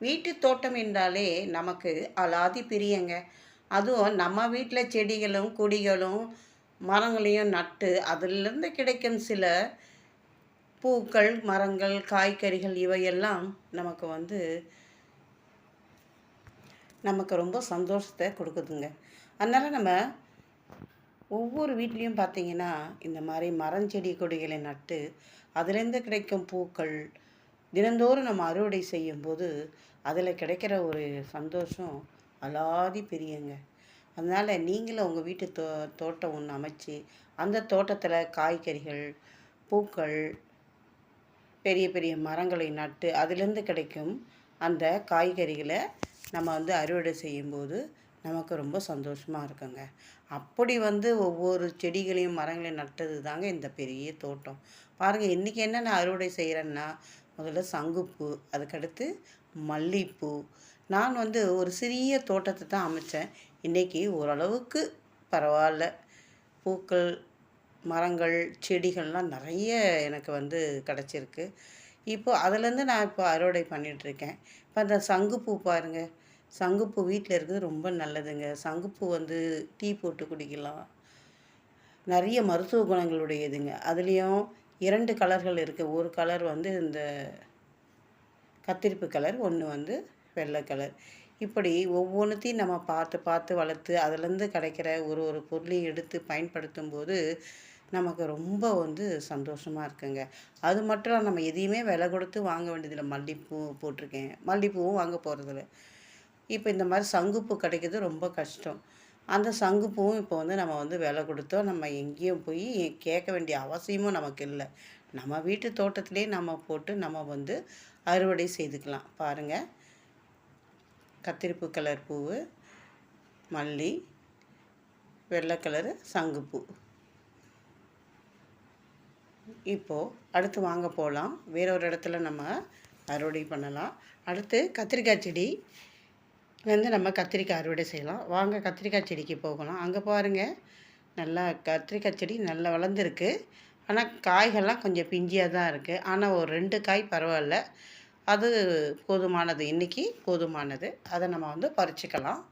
வீட்டு தோட்டம் என்றாலே நமக்கு அலாதி பிரியங்க. அதுவும் நம்ம வீட்டில் செடிகளும் கொடிகளும் மரங்களையும் நட்டு அதிலிருந்து கிடைக்கும் சில பூக்கள் மரங்கள் காய்கறிகள் இவையெல்லாம் நமக்கு வந்து நமக்கு ரொம்ப சந்தோஷத்தை கொடுக்குதுங்க. அதனால் நம்ம ஒவ்வொரு வீட்லேயும் பார்த்தீங்கன்னா இந்த மாதிரி மரம் செடி கொடிகளை நட்டு அதுலேருந்து கிடைக்கும் பூக்கள் தினந்தோறும் நம்ம அறுவடை செய்யும்போது அதில் கிடைக்கிற ஒரு சந்தோஷம் அலாதி பெரியங்க. அதனால் நீங்களும் உங்கள் வீட்டு தோ தோட்டம் ஒன்று அமைச்சு அந்த தோட்டத்தில் காய்கறிகள் பூக்கள் பெரிய பெரிய மரங்களை நட்டு அதிலேருந்து கிடைக்கும் அந்த காய்கறிகளை நம்ம வந்து அறுவடை செய்யும்போது நமக்கு ரொம்ப சந்தோஷமாக இருக்குங்க. அப்படி வந்து ஒவ்வொரு செடிகளையும் மரங்களையும் நட்டது தாங்க இந்த பெரிய தோட்டம். பாருங்கள் இன்றைக்கி என்ன நான் அறுவடை செய்கிறேன்னா முதல்ல சங்குப்பூ அதுக்கடுத்து மல்லிகைப்பூ நான் வந்து ஒரு சிறிய தோட்டத்தை தான் அமைச்சேன். இன்றைக்கி ஓரளவுக்கு பரவாயில்ல. பூக்கள் மரங்கள் செடிகள்லாம் நிறைய எனக்கு வந்து கிடச்சிருக்கு. இப்போ அதுலேருந்து நான் இப்போ அறுவடை பண்ணிகிட்ருக்கேன் இப்போ அந்த சங்குப்பூ பாருங்கள் சங்குப்பூ வீட்டில் இருக்கிறது ரொம்ப நல்லதுங்க. சங்குப்பூ வந்து டீ போட்டு குடிக்கலாம். நிறைய மருத்துவ குணங்களுடையதுங்க. அதுலேயும் இரண்டு கலர்கள் இருக்குது ஒரு கலர் வந்து இந்த கத்திரிப்பு கலர் ஒன்று வந்து வெள்ளை கலர். இப்படி ஒவ்வொன்றுத்தையும் நம்ம பார்த்து பார்த்து வளர்த்து அதுலேருந்து கிடைக்கிற ஒரு ஒரு பொருளையும் எடுத்து பயன்படுத்தும் போது நமக்கு ரொம்ப வந்து சந்தோஷமாக இருக்குங்க. அது மட்டும் இல்லை நம்ம எதையுமே விலை கொடுத்து வாங்க வேண்டியதில்லை. மல்லிகைப்பூ போட்டிருக்கேன். மல்லிகைப்பூவும் வாங்க போகிறதில்ல இப்போ இந்த மாதிரி சங்குப்பூ கிடைக்கிறது ரொம்ப கஷ்டம். அந்த சங்குப்பூவும் இப்போ வந்து நம்ம வந்து விலை கொடுத்தோம். நம்ம எங்கேயும் போய் கேட்க வேண்டிய அவசியமும் நமக்கு இல்லை. நம்ம வீட்டு தோட்டத்திலே நம்ம போட்டு நம்ம வந்து அறுவடை செய்துக்கலாம். பாருங்கள் கத்திரிப்பு கலர் பூவு மல்லி வெள்ளை கலரு சங்குப்பூ. இப்போது அடுத்து வாங்க போகலாம். வேற ஒரு இடத்துல நம்ம அறுவடை பண்ணலாம். அடுத்து கத்திரிக்காய் செடி. வந்து நம்ம கத்திரிக்காய் அறுவடை செய்யலாம். வாங்க கத்திரிக்காய் செடிக்கு போகலாம். அங்கே பாருங்கள் நல்லா கத்திரிக்காய் செடி நல்லா வளர்ந்துருக்கு. ஆனால் காய்கள்லாம் கொஞ்சம் பிஞ்சியாக தான் இருக்குது ஆனால் ஒரு ரெண்டு காய் பரவாயில்ல. அது போதுமானது. இன்றைக்கி போதுமானது. அதை நம்ம வந்து பறிச்சிக்கலாம்.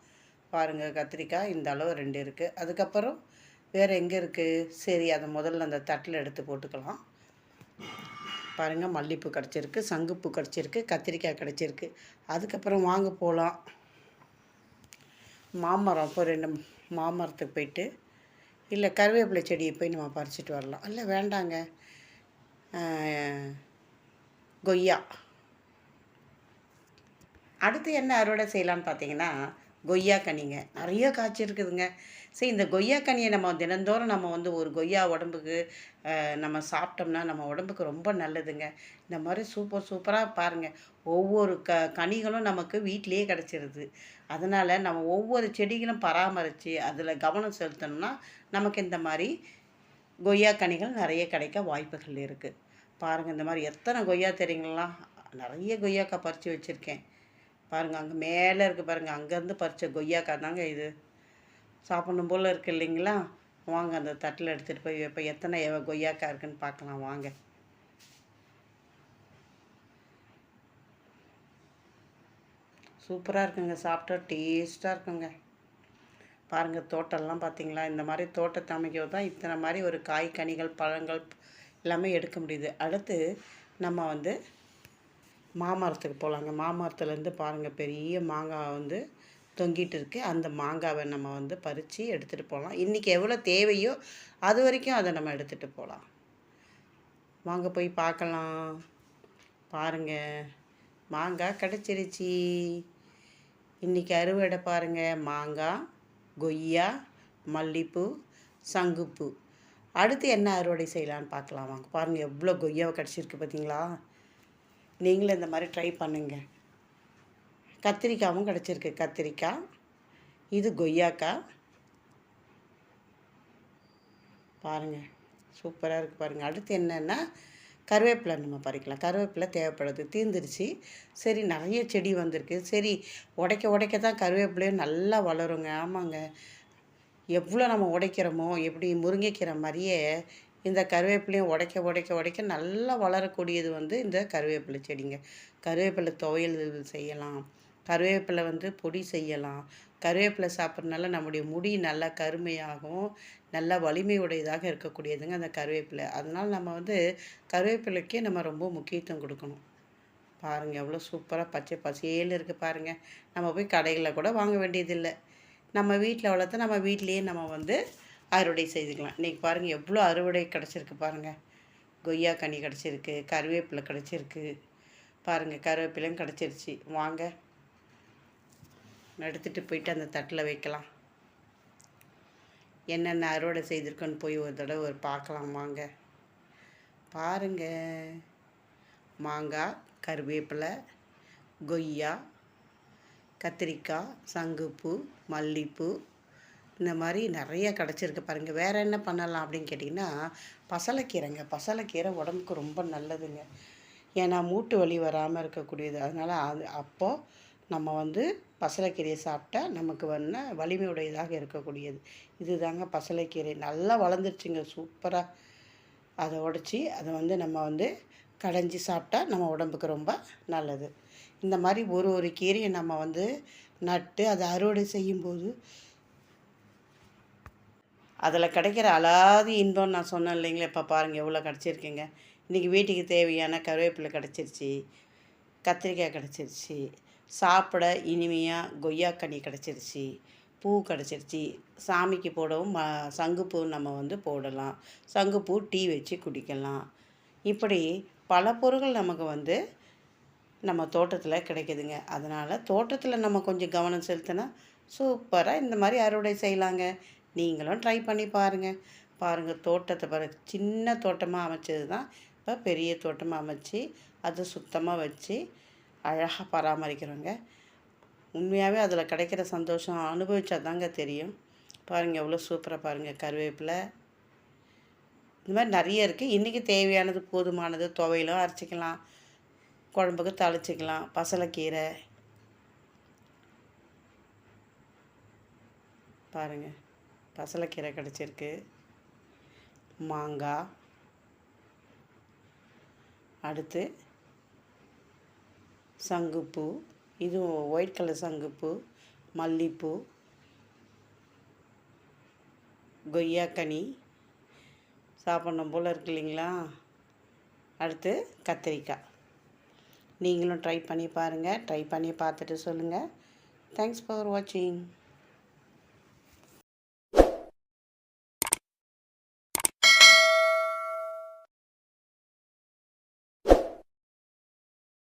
பாருங்கள் கத்திரிக்காய் இந்த அளவு ரெண்டு இருக்குது அதுக்கப்புறம் வேறு எங்கே இருக்குது சரி அதை முதல்ல அந்த தட்டில் எடுத்து போட்டுக்கலாம். பாருங்கள் மல்லிப்பூ கிடச்சிருக்கு சங்குப்பூ கிடச்சிருக்கு கத்திரிக்காய் கிடச்சிருக்கு. அதுக்கப்புறம் வாங்க போகலாம். மாமரம் இப்போ ரெண்டு மாமரத்துக்கு போயிட்டு இல்லை கருவேப்பிலை செடியை போய் நம்ம பறிச்சிட்டு வரலாம். இல்லை வேண்டாங்க. கொய்யா. அடுத்து என்ன அறுவடை செய்யலான்னு பார்த்தீங்கன்னா கொய்யா கனிங்க நிறைய காய்ச்சி இருக்குதுங்க. சரி இந்த கொய்யா கனியை நம்ம தினந்தோறும் நம்ம வந்து ஒரு கொய்யா உடம்புக்கு நம்ம சாப்பிட்டோம்னா நம்ம உடம்புக்கு ரொம்ப நல்லதுங்க. இந்த மாதிரி சூப்பர் சூப்பராக பாருங்கள் ஒவ்வொரு க கனிகளும் நமக்கு வீட்டிலேயே கிடச்சிருது. அதனால் நம்ம ஒவ்வொரு செடிகளும் பராமரித்து அதில் கவனம் செலுத்தணும்னா நமக்கு இந்த மாதிரி கொய்யா கனிகள் நிறைய கிடைக்க வாய்ப்புகள் இருக்குது பாருங்கள் இந்த மாதிரி எத்தனை கொய்யா தெரியுங்களா? நிறைய கொய்யாக்காய் பறித்து வச்சுருக்கேன். பாருங்கள் அங்கே மேலே இருக்குது பாருங்கள் அங்கேருந்து பறித்த கொய்யாக்காய் தாங்க இது. சாப்பிடணும் போல் இருக்குது இல்லைங்களா? வாங்க அந்த தட்டில் எடுத்துகிட்டு போய் இப்போ எத்தனை எவ கொய்யாக்காய் இருக்குன்னு பார்க்கலாம். வாங்க. சூப்பராக இருக்குங்க. சாப்பிட்டா டேஸ்ட்டாக இருக்குங்க. பாருங்கள் தோட்டம்லாம் பார்த்தீங்களா? இந்த மாதிரி தோட்டத்தை அமைக்கிறது தான் இத்தனை மாதிரி ஒரு காய் கனிகள் பழங்கள் எல்லாமே எடுக்க முடியுது. அடுத்து நம்ம வந்து மாமரத்துக்கு போகலாங்க மாமரத்துலேருந்து பாருங்கள் பெரிய மாங்காய் வந்து தொங்கிட்டு இருக்கு. அந்த மாங்காவை நம்ம வந்து பறித்து எடுத்துகிட்டு போகலாம் இன்றைக்கி எவ்வளோ தேவையோ அது வரைக்கும் அதை நம்ம எடுத்துகிட்டு போகலாம் வாங்க போய் பார்க்கலாம். பாருங்கள் மாங்காய் கிடச்சிருச்சு. இன்றைக்கி அறுவடை பாருங்க. மாங்காய் கொய்யா மல்லிப்பூ சங்குப்பூ. அடுத்து என்ன அறுவடை செய்யலான்னு பார்க்கலாம்? வாங்க பாருங்கள் எவ்வளோ கொய்யாவை கிடச்சிருக்கு பார்த்தீங்களா? நீங்களும் இந்த மாதிரி ட்ரை பண்ணுங்க. கத்திரிக்காவும் கிடச்சிருக்கு. கத்திரிக்காய் இது கொய்யாக்காய் பாருங்கள் சூப்பராக இருக்குது பாருங்கள் அடுத்து என்னென்னா கருவேப்பிலை நம்ம பறிக்கலாம். கருவேப்பிலை தேவைப்படுது. தீந்துருச்சு. சரி நிறைய செடி வந்திருக்கு. சரி உடைக்க உடைக்க தான் கருவேப்பிலையும் நல்லா வளருங்க. ஆமாங்க. எவ்வளோ நம்ம உடைக்கிறோமோ எப்படி முருங்கைக்கீரை மாதிரியே இந்த கருவேப்பிலையும் உடைக்க உடைக்க உடைக்க நல்லா வளரக்கூடியது வந்து இந்த கருவேப்பிலை செடிங்க. கருவேப்பிலை துவையல் செய்யலாம். கருவேப்பிலை வந்து பொடி செய்யலாம். கருவேப்பிலை சாப்பிட்றதுனால நம்முடைய முடி நல்லா கருமையாகவும் நல்லா வலிமை உடையதாக இருக்கக்கூடியதுங்க அந்த கருவேப்பிலை. அதனால் நம்ம வந்து கருவேப்பிலைக்கே நம்ம ரொம்ப முக்கியத்துவம் கொடுக்கணும். பாருங்கள் எவ்வளோ சூப்பராக பச்சை பசேல்னு இருக்குது பாருங்கள் நம்ம போய் கடைகளில் கூட வாங்க வேண்டியதில்லை. நம்ம வீட்டில் வளர்த்து நம்ம வீட்லேயே நம்ம வந்து அறுவடை செய்துக்கலாம். இன்றைக்கி பாருங்கள் எவ்வளோ அறுவடை கிடச்சிருக்கு பாருங்கள் கொய்யா கனி கிடச்சிருக்கு கருவேப்பிலை கிடச்சிருக்கு. பாருங்கள் கருவேப்பிலையும் கிடச்சிருச்சு. வாங்க எடுத்துகிட்டு போயிட்டு அந்த தட்டில் வைக்கலாம். என்னென்ன அறுவடை செய்திருக்கோன்னு போய் ஒரு தடவை ஒரு பார்க்கலாம் வாங்க. பாருங்கள் மாங்காய் கருவேப்பிலை கொய்யா கத்திரிக்காய் சங்குப்பூ மல்லிப்பூ இந்த மாதிரி நிறைய கிடச்சிருக்கு பாருங்கள் வேறு என்ன பண்ணலாம் அப்படின்னு கேட்டிங்கன்னா பசலைக்கீரைங்க. பசலைக்கீரை உடம்புக்கு ரொம்ப நல்லதுங்க. ஏன்னா மூட்டு வலி வராமல் இருக்கக்கூடியது. அதனால் அது அப்போது நம்ம வந்து பசலைக்கீரையை சாப்பிட்டா நமக்கு வந்து வலிமையுடையதாக இருக்கக்கூடியது. இது தாங்க பசலைக்கீரை. நல்லா வளர்ந்துருச்சுங்க. சூப்பராக அதை உடச்சி அதை வந்து நம்ம வந்து கடைஞ்சி சாப்பிட்டா நம்ம உடம்புக்கு ரொம்ப நல்லது. இந்த மாதிரி ஒரு ஒரு கீரையை நம்ம வந்து நட்டு அதை அறுவடை செய்யும்போது அதில் கிடைக்கிற அலாதி இன்பம் நான் சொன்னேன் இல்லைங்களே இப்போ பாருங்கள் எவ்வளோ கிடச்சிருக்கீங்க. இன்றைக்கி வீட்டுக்கு தேவையான கருவேப்பிலை கிடச்சிருச்சு கத்திரிக்காய் கிடச்சிருச்சு சாப்பிட இனிமையாக கொய்யாக்கனி கிடச்சிருச்சு பூ கிடச்சிருச்சு. சாமிக்கு போடவும் ம சங்குப்பூ நம்ம வந்து போடலாம். சங்குப்பூ டீ வச்சு குடிக்கலாம். இப்படி பல பொருட்கள் நமக்கு வந்து நம்ம தோட்டத்தில் கிடைக்குதுங்க. அதனால் தோட்டத்தில் நம்ம கொஞ்சம் கவனம் செலுத்தினா சூப்பராக இந்த மாதிரி அறுவடை செய்யலாங்க. நீங்களும் ட்ரை பண்ணி பாருங்கள் பாருங்கள் தோட்டத்தை பாருங்கள் சின்ன தோட்டமாக அமைச்சது தான் இப்போ பெரிய தோட்டமாக அமைச்சு அதை சுத்தமாக வச்சு அழகாக பராமரிக்கிறோங்க. உண்மையாகவே அதில் கிடைக்கிற சந்தோஷம் அனுபவித்தா தாங்க தெரியும். பாருங்கள் எவ்வளோ சூப்பராக பாருங்கள் கருவேப்பிலை. இந்த மாதிரி நிறைய இருக்குது இன்றைக்கி தேவையானது போதுமானது துவையிலும் அரைச்சிக்கலாம். குழம்புக்கு தாளிச்சிக்கலாம். பசலைக்கீரை. பாருங்கள் பசலைக்கீரை கிடச்சிருக்கு. மாங்காய். அடுத்து சங்குப்பூ. இதுவும் ஒயிட் கலர் சங்குப்பூ. மல்லிப்பூ. கொய்யாக்கனி. சாப்பிட்ணும் போல் இருக்கு இல்லைங்களா? அடுத்து கத்திரிக்காய். நீங்களும் ட்ரை பண்ணி பாருங்கள் ட்ரை பண்ணி பார்த்துட்டு சொல்லுங்கள் தேங்க்ஸ் ஃபார் வாட்சிங்